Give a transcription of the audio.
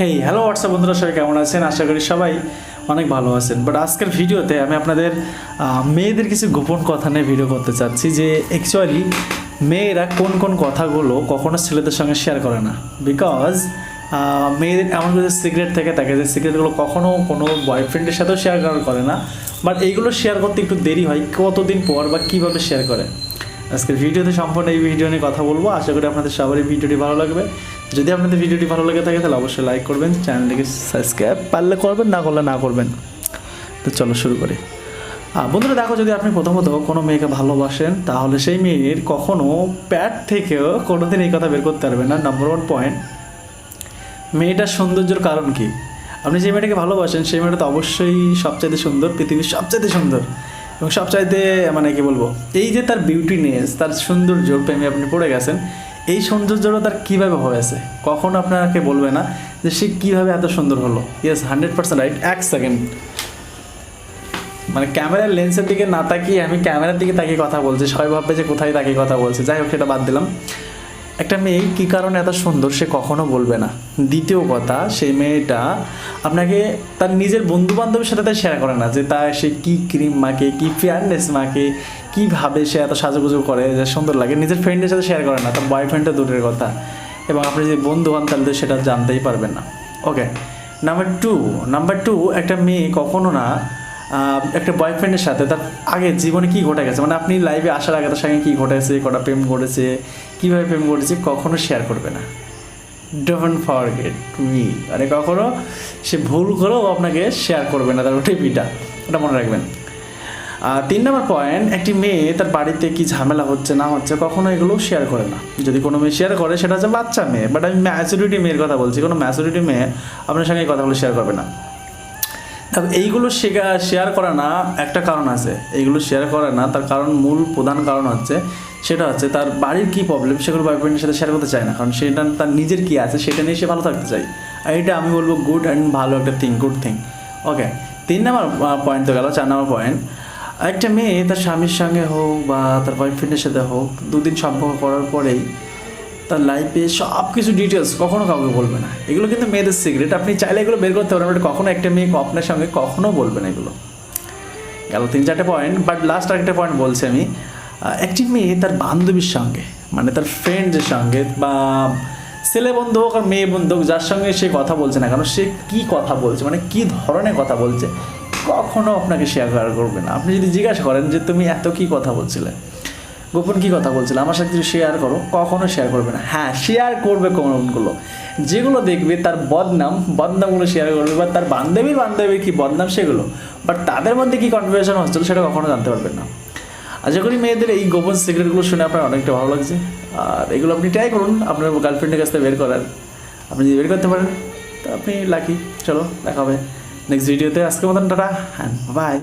Hey hello WhatsApp বন্ধুরা? সবাই কেমন আছেন? আশা করি সবাই অনেক ভালো আছেন। বাট আজকের ভিডিওতে আমি আপনাদের মেয়েদের কিছু গোপন কথা নিয়ে ভিডিও করতে চাচ্ছি যে অ্যাকচুয়ালি মেয়েরা কোন কোন কথাগুলো কখনো ছেলেদের সঙ্গে শেয়ার করে না। বিকজ মেয়েদের এমন কিছু সিক্রেট থেকে থাকে যে সিক্রেটগুলো কখনো কোনো বয়ফ্রেন্ডের সাথেও শেয়ার করে না। বাট এইগুলো শেয়ার করতে একটু দেরি হয়, কতদিন পর বা কীভাবে শেয়ার করে? আজকের ভিডিওতে সম্পূর্ণ এই ভিডিও নিয়ে কথা বলব। আশা করি আপনাদের সবারই ভিডিওটি ভালো লাগবে। যদি আপনাদের ভিডিওটি ভালো লাগে থাকে, তাহলে অবশ্যই লাইক করবেন, চ্যানেলটিকে সাবস্ক্রাইব পারলে করবেন, না করলে না করবেন। তো চলো শুরু করি। বন্ধুরা, দেখো, যদি আপনি প্রথমত কোনো মেয়েকে ভালোবাসেন, তাহলে সেই মেয়ের কখনো প্যাট থেকেও কোনোদিন এই কথা বের করতে পারবেন না। নাম্বার ওয়ান পয়েন্ট মেয়েটার সৌন্দর্যের কারণ কি? আপনি যে মেয়েটাকে ভালোবাসেন, সেই মেয়েটা তো অবশ্যই সবচাইতে সুন্দর, পৃথিবীর সবচাইতে সুন্দর। এবং সবচাইতে মানে কি বলব, এই যে তার বিউটিনেস তার সৌন্দর্য, প্রেমে আপনি পড়ে গেছেন, এই সৌন্দর্যটা তার কীভাবে হয়েছে কখনো আপনাকে বলবে না যে সে কীভাবে এত সুন্দর হলো? ইয়েস হান্ড্রেড পার্সেন্ট রাইট এক সেকেন্ড মানে ক্যামেরার লেন্সের দিকে না তাকিয়ে আমি ক্যামেরার দিকে তাকিয়ে কথা বলছি, সবাই ভাববে যে কোথায় তাকিয়ে কথা বলছে। যাই হোক, সেটা বাদ দিলাম। একটা মেয়ে কী কারণে এত সুন্দর সে কখনো বলবে না। দ্বিতীয় কথা, সেই মেয়েটা আপনাকে তার নিজের বন্ধু বান্ধবের সাথে তাই শেয়ার করে না যে তার সে কী ক্রিম মাখে, কী ফেয়ারনেস মাখে, কীভাবে সে এত সাজুগুজু করে যে সুন্দর লাগে। নিজের ফ্রেন্ডের সাথে শেয়ার করে না, তার বয়ফ্রেন্ডটা দূরের কথা। এবং আপনি যে বন্ধু হন তাহলে সেটা জানতেই পারবেন না। Okay number two number two একটা মেয়ে কখনো না একটা বয়ফ্রেন্ডের সাথে তার আগে জীবনে কি ঘটে গেছে? মানে আপনি লাইভে আসার আগে তার সঙ্গে কী ঘটেছে? কটা প্রেম ঘটেছে কীভাবে প্রেম ঘটেছে কখনো শেয়ার করবে না। ডোন্ট ফরগেট মি মানে কখনো? সে ভুল করেও আপনাকে শেয়ার করবে না তার ওটিপিটা ওটা মনে রাখবেন। তিন নম্বর পয়েন্ট একটি মেয়ে তার বাড়িতে কি ঝামেলা হচ্ছে, না হচ্ছে, কখনো এগুলো শেয়ার করে না। যদি কোনো মেয়ে শেয়ার করে, সেটা হচ্ছে বাচ্চা মেয়ে। বাট আমি ম্যাচুরিটি মেয়ের কথা বলছি। কোনো ম্যাচুরিটি মেয়ে আপনার সঙ্গে এই কথাগুলো শেয়ার করবে না। তবে এইগুলো শেয়ার করা না, একটা কারণ আছে। এইগুলো শেয়ার করা না, তার কারণ মূল প্রধান কারণ হচ্ছে, সেটা হচ্ছে তার বাড়ির কী প্রবলেম সেগুলো বয়ফ্রেন্ডের সাথে শেয়ার করতে চায় না, কারণ সেটা তার নিজের কী আছে, সেটা নিয়ে সে ভালো থাকতে চায়। আর এটা আমি বলব গুড অ্যান্ড ভালো একটা থিং গুড থিং ওকে তিন নম্বর পয়েন্ট তো গেল, চার নম্বর পয়েন্ট একটা মেয়ে তার স্বামীর সঙ্গে হোক বা তার বয়ফ্রেন্ডের সাথে হোক, দুদিন সম্পর্ক করার পরেই তার লাইফে সব কিছু ডিটেলস কখনো কাউকে বলবে না। এগুলো কিন্তু মেয়েদের সিক্রেট আপনি চাইলে এগুলো বের করতে পারবেন বাট কখনো একটা মেয়ে আপনার সঙ্গে কখনো বলবে না এগুলো। গেল তিন, চারটে পয়েন্ট বাট লাস্ট আরেকটা পয়েন্ট বলছি আমি। একটি মেয়ে তার বান্ধবীর সঙ্গে মানে তার ফ্রেন্ডের সঙ্গে, বা ছেলে বন্ধু হোক আর মেয়ে বন্ধু হোক, যার সঙ্গে সে কথা বলছে না কারণ সে কি কথা বলছে মানে কি ধরনের কথা বলছে, কখনো আপনাকে শেয়ার করবে না। আপনি যদি জিজ্ঞাসা করেন যে, তুমি এত কি কথা বলছিলে? গোপন কি কথা বলছিল? আমার সাথে যদি শেয়ার করো। কখনো শেয়ার করবে না। হ্যাঁ শেয়ার করবে কোনগুলো। যেগুলো দেখবে তার বদনাম, বদনামগুলো শেয়ার করবে বা তার বান্ধবীর বান্ধবীর কি বদনাম সেগুলো? বাট তাদের মধ্যে কি কনভারসেশন হচ্ছিল সেটা কখনো জানতে পারবেন না। আশা করি মেয়েদের এই গোপন সিক্রেটগুলো শুনে আপনার অনেকটা ভালো লাগছে, আর এগুলো আপনি ট্রাই করুন। আপনার গার্লফ্রেন্ডের কাছ থেকে বের করার। আপনি যদি বের করতে পারেন, তো আপনি লাকি চলো, দেখা হবে নেক্সট ভিডিওতে আজকের মতন টাটা হ্যাঁ বাই